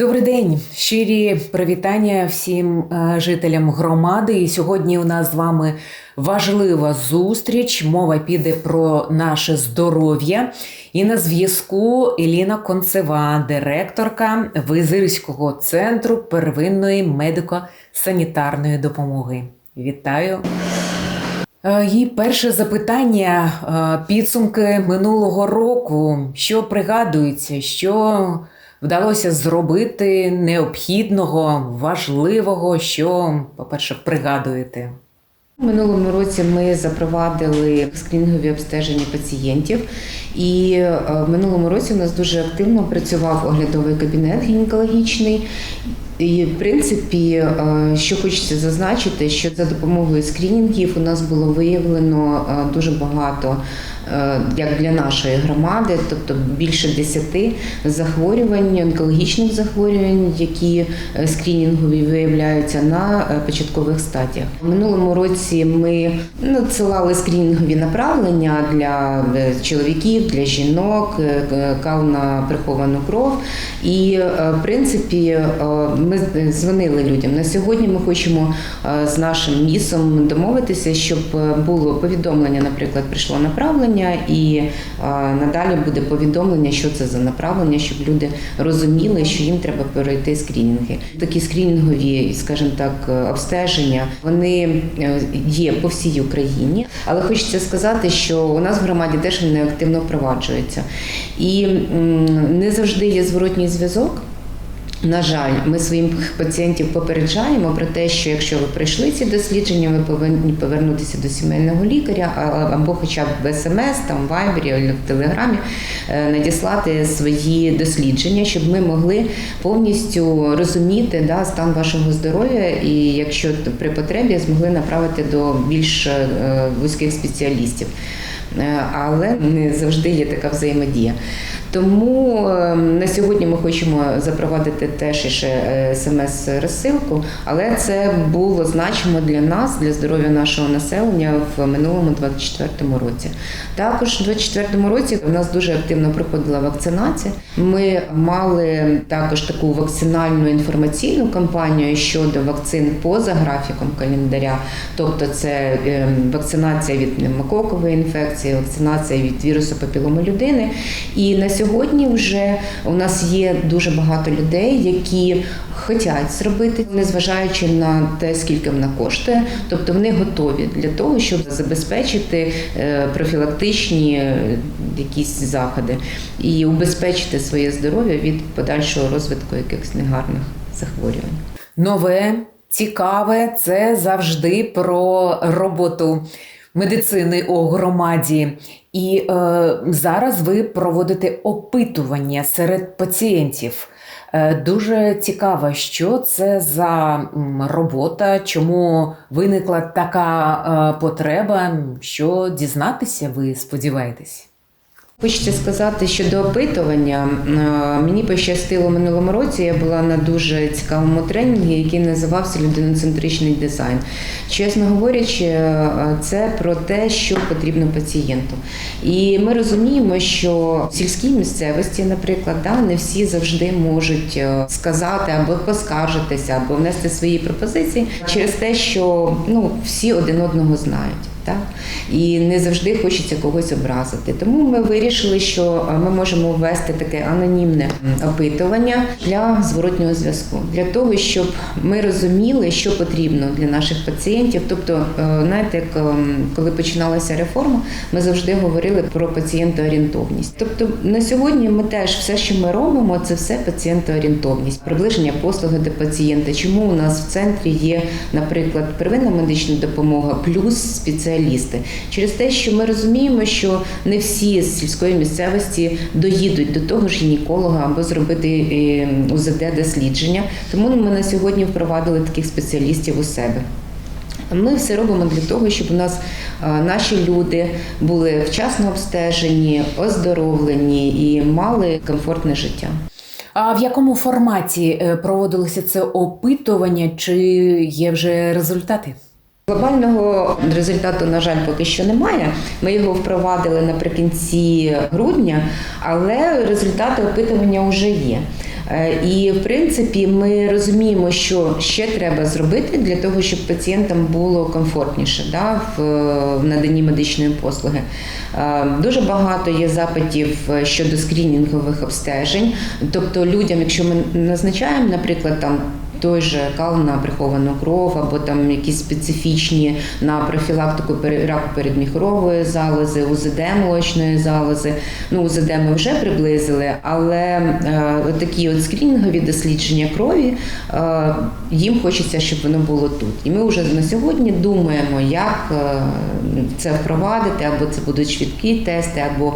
Добрий день, щирі привітання всім е, жителям громади. І сьогодні у нас з вами важлива зустріч. Мова піде про наше здоров'я. І на зв'язку Еліна Концева, директорка Визирського центру первинної медико-санітарної допомоги. Вітаю! Е, І перше запитання е, підсумки минулого року. Що пригадується, що вдалося зробити необхідного, важливого, що, по-перше, пригадуєте? Минулому році ми запровадили скрінгові обстеження пацієнтів, і е, в минулому році у нас дуже активно працював оглядовий кабінет гінекологічний. І в принципі, е, що хочеться зазначити, що за допомогою скрінінгів у нас було виявлено е, дуже багато, як для нашої громади, тобто більше 10 захворювань, онкологічних захворювань, які скрінінгові виявляються на початкових стадіях. У минулому році ми надсилали скрінінгові направлення для е, чоловіків, для жінок, е, е, кав на приховану кров. І е, в принципі ми дзвонили людям. На сьогодні ми хочемо з нашим місом домовитися, щоб було повідомлення, наприклад, прийшло направлення, і надалі буде повідомлення, що це за направлення, щоб люди розуміли, що їм треба пройти скрінінги. Такі скрінінгові, скажімо так, обстеження вони є по всій Україні, але хочеться сказати, що у нас в громаді теж вони активно впроваджуються. І не завжди є зворотній зв'язок. На жаль, ми своїх пацієнтів попереджаємо про те, що якщо ви пройшли ці дослідження, ви повинні повернутися до сімейного лікаря або, хоча б в смс, там Вайбері в Телеграмі, е, надіслати свої дослідження, щоб ми могли повністю розуміти да, стан вашого здоров'я, і якщо при потребі змогли направити до більш е, вузьких спеціалістів. Е, Але не завжди є така взаємодія. Тому е, на сьогодні ми хочемо запровадити теж ще е, смс-розсилку, але це було значимо для нас, для здоров'я нашого населення в минулому 24-му році. Також у 24-му році у нас дуже активно проходила вакцинація. Ми мали також таку вакцинальну інформаційну кампанію щодо вакцин поза графіком календаря, тобто це е, вакцинація від пневмококової інфекції, вакцинація від вірусу папіломи людини. І на сьогодні вже у нас є дуже багато людей, які хочуть зробити, незважаючи на те, скільки вона коштує. Тобто вони готові для того, щоб забезпечити е, профілактичні е, якісь заходи і убезпечити своє здоров'я від подальшого розвитку якихось негарних захворювань. Нове, цікаве це завжди про роботу медицини у громаді. І е, зараз ви проводите опитування серед пацієнтів. Е, Дуже цікаво, що це за робота, чому виникла така е, потреба, що дізнатися ви сподіваєтесь? Хочеться сказати, що до опитування е, мені пощастило в минулому році. Я була на дуже цікавому тренінгу, який називався Людиноцентричний дизайн. Чесно говорячи, е, це про те, що потрібно пацієнту. І ми розуміємо, що в сільській місцевості, наприклад, да, не всі завжди можуть е, сказати або поскаржитися, або внести свої пропозиції через те, що ну всі один одного знають. Так? І не завжди хочеться когось образити. Тому ми вирішили, що е, ми можемо ввести таке анонімне опитування для зворотнього зв'язку, для того, щоб ми розуміли, що потрібно для наших пацієнтів. Тобто, е, знаєте, ем, коли починалася реформа, ми завжди говорили про пацієнтоорієнтовність. Тобто на сьогодні ми теж все, що ми робимо, це все пацієнтоорієнтовність, приближення послуги до пацієнта. Чому у нас в центрі є, наприклад, первинна медична допомога плюс спеціалісти? Через те, що ми розуміємо, що не всі з сільської місцевості доїдуть до того ж гінеколога або зробити е, УЗД дослідження. Тому ми на сьогодні впровадили таких спеціалістів у себе. Ми все робимо для того, щоб у нас наші люди були вчасно обстежені, оздоровлені і мали комфортне життя. А в якому форматі е, проводилося це опитування? Чи є вже результати? Глобального результату, на жаль, поки що немає. Ми його впровадили наприкінці грудня, але результати опитування вже є. Е, І в принципі ми розуміємо, що ще треба зробити для того, щоб пацієнтам було комфортніше да, в, наданні медичної послуги. Е, Дуже багато є запитів е, щодо скринінгових обстежень. Тобто людям, якщо ми назначаємо, наприклад, там той же кал на приховану кров, або там якісь специфічні на профілактику раку передміхорової залози, УЗД молочної залози. Ну, УЗД ми вже приблизили, але е, такі от скринінгові дослідження крові е, їм хочеться, щоб воно було тут. І ми вже на сьогодні думаємо, як е, це впровадити, або це будуть швидкі тести, або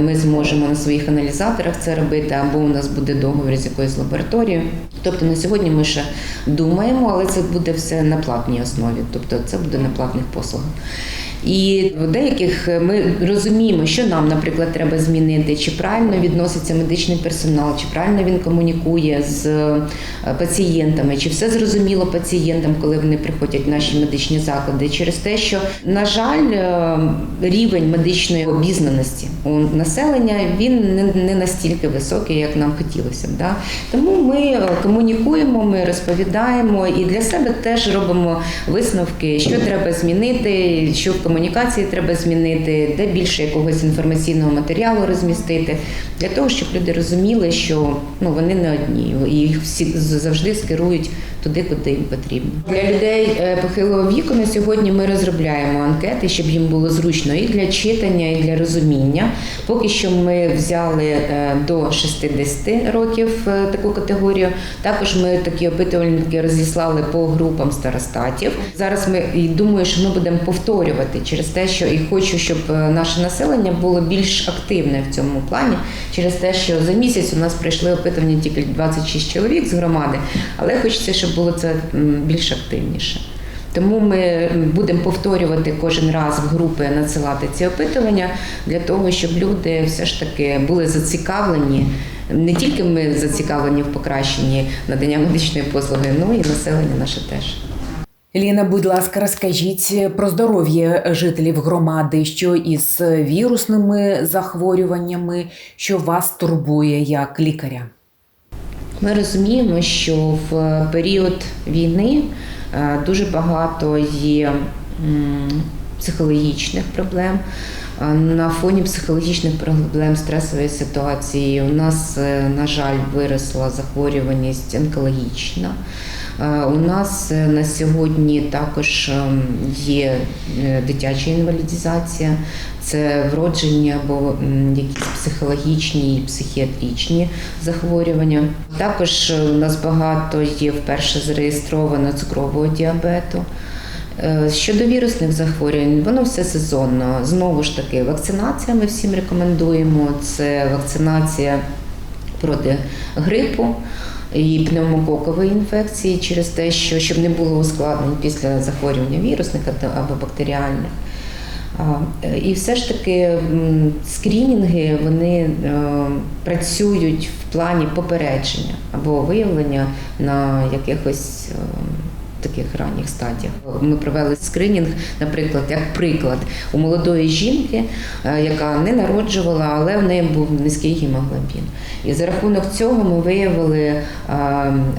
ми зможемо на своїх аналізаторах це робити, або у нас буде договір з якоюсь лабораторією. Тобто на сьогодні ми ще думаємо, але це буде все на платній основі, тобто це буде на платних послугах. І в деяких ми розуміємо, що нам, наприклад, треба змінити, чи правильно відноситься медичний персонал, чи правильно він комунікує з е, пацієнтами, чи все зрозуміло пацієнтам, коли вони приходять в наші медичні заклади, через те, що, на жаль, е, рівень медичної обізнаності у населення він не, настільки високий, як нам хотілося б. Да? Тому ми е, комунікуємо, ми розповідаємо і для себе теж робимо висновки, що треба змінити, що в комунікації треба змінити, де більше якогось інформаційного матеріалу розмістити, для того, щоб люди розуміли, що ну вони не одні, і їх всі завжди скерують туди, куди їм потрібно. Для людей е, похилого віку на сьогодні ми розробляємо анкети, щоб їм було зручно і для читання, і для розуміння. Поки що ми взяли е, до 60 років е, таку категорію. Також ми такі опитувальники розіслали по групам старостатів. Зараз ми і думаю, що ми будемо повторювати через те, що і хочу, щоб наше населення було більш активне в цьому плані, через те, що за місяць у нас прийшли опитування тільки 26 чоловік з громади, але хочеться, щоб було це більш активніше. Тому ми будемо повторювати кожен раз в групи надсилати ці опитування для того, щоб люди все ж таки були зацікавлені. Не тільки ми зацікавлені в покращенні надання медичної послуги, ну і населення наше теж. Ліна, будь ласка, розкажіть про здоров'я жителів громади, що із вірусними захворюваннями, що вас турбує як лікаря. Ми розуміємо, що в період війни е, дуже багато є психологічних проблем. Е, На фоні психологічних проблем стресової ситуації у нас, е, на жаль, виросла захворюваність онкологічна. Е, У нас е, на сьогодні також ем, є е, дитяча інвалідізація, це вродження або якісь психологічні і психіатричні захворювання. Також у нас багато є вперше зареєстровано цукрового діабету. Щодо вірусних захворювань, воно все сезонно. Знову ж таки, вакцинація ми всім рекомендуємо. Це вакцинація проти грипу і пневмококової інфекції через те, що щоб не було ускладнень після захворювання вірусних або бактеріальних. І все ж таки скрінінги вони е, працюють в плані попередження або виявлення на якихось е, таких ранніх стадіях. Ми провели скринінг, наприклад, як приклад у молодої жінки, е, яка не народжувала, але в неї був низький гемоглобін. І за рахунок цього ми виявили е,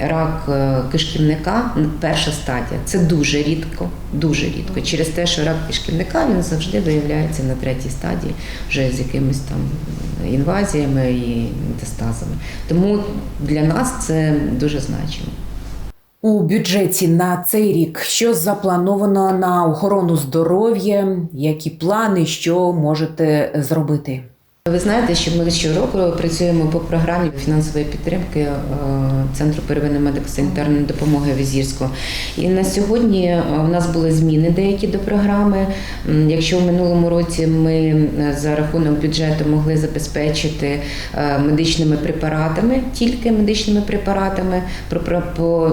рак е, кишківника, перша стадія. Це дуже рідко, дуже рідко. Через те, що рак кишківника він завжди виявляється на третій стадії, вже з якимись там інвазіями і метастазами. Тому для нас це дуже значимо. У бюджеті на цей рік? Що заплановано на охорону здоров'я, які плани, що можете зробити? Ви знаєте, що ми щороку працюємо по програмі фінансової підтримки е, Центру первинної медико-санітарної допомоги Візірського. І на сьогодні е, у нас були зміни деякі до програми. Якщо в минулому році ми е, за рахунок бюджету могли забезпечити е, медичними препаратами, тільки медичними препаратами по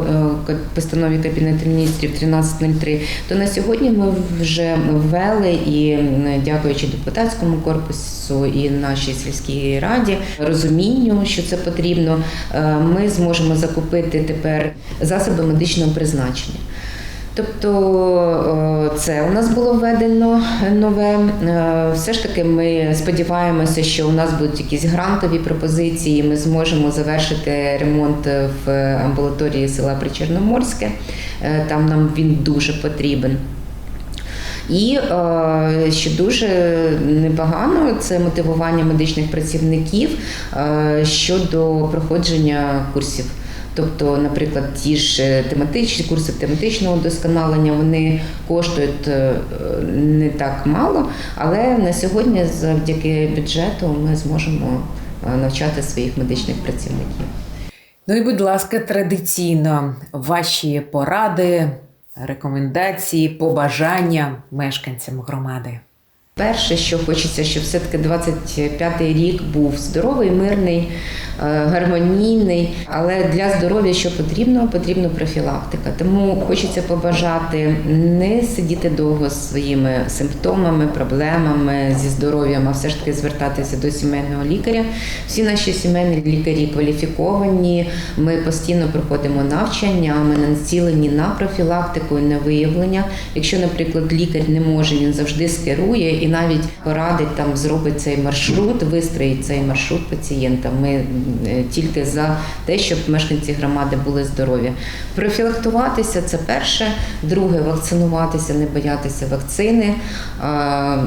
е, постанові Кабінету міністрів 1303, то на сьогодні ми вже ввели і дякуючи депутатському корпусу і нашій сільській раді розумінню, що це потрібно, е, ми зможемо закупити тепер засоби медичного призначення. Тобто е, це у нас було введено нове. Е, Все ж таки, ми сподіваємося, що у нас будуть якісь грантові пропозиції. Ми зможемо завершити ремонт в амбулаторії села Причорноморське. Там нам він дуже потрібен. І е, що дуже непогано, це мотивування медичних працівників е, щодо проходження курсів. Тобто, наприклад, ті ж тематичні курси тематичного вдосконалення вони коштують е, не так мало, але на сьогодні, завдяки бюджету, ми зможемо навчати своїх медичних працівників. Ну і, будь ласка, традиційно ваші поради, рекомендації, побажання мешканцям громади. Перше, що хочеться, щоб все-таки 25-й рік був здоровий, мирний, гармонійний. Але для здоров'я що потрібно? Потрібна профілактика. Тому хочеться побажати не сидіти довго з своїми симптомами, проблемами зі здоров'ям, а все ж таки звертатися до сімейного лікаря. Всі наші сімейні лікарі кваліфіковані. Ми постійно проходимо навчання, ми націлені на профілактику і на виявлення. Якщо, наприклад, лікар не може, він завжди скерує і навіть порадить там, зробить цей маршрут, вистроїть цей маршрут пацієнта. Ми е, тільки за те, щоб мешканці громади були здорові. Профілактуватися це перше, друге вакцинуватися, не боятися вакцини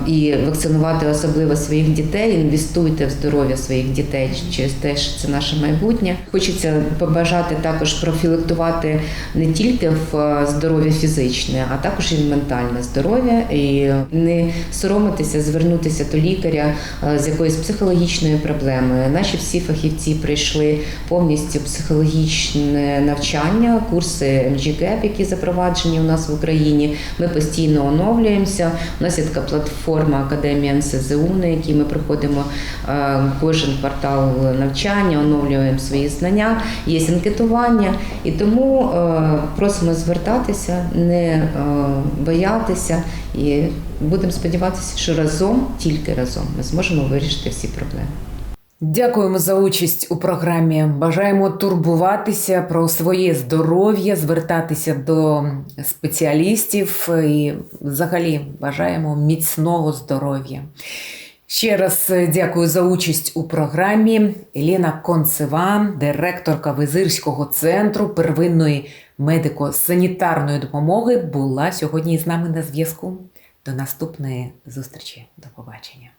і вакцинувати особливо своїх дітей. Інвестуйте в здоров'я своїх дітей через те, що це наше майбутнє. Хочеться побажати також профілактувати не тільки в е, здоров'я фізичне, а також і в ментальне здоров'я і не соромитися, звернутися до лікаря е, з якоюсь психологічною проблемою. Наші всі фахівці прийшли повністю психологічне навчання, курси МЖГЕП, які запроваджені у нас в Україні. Ми постійно оновлюємося. У нас є така платформа Академія НСЗУ, на якій ми проходимо е, кожен квартал навчання, оновлюємо свої знання. Є анкетування, і тому е, просимо звертатися, не е, боятися і будемо сподіватися, що разом, тільки разом, ми зможемо вирішити всі проблеми. Дякуємо за участь у програмі. Бажаємо турбуватися про своє здоров'я, звертатися до спеціалістів і взагалі бажаємо міцного здоров'я. Ще раз дякую за участь у програмі. Еліна Концева, директорка Визирського центру первинної медико-санітарної допомоги, була сьогодні з нами на зв'язку. До наступної зустрічі. До побачення.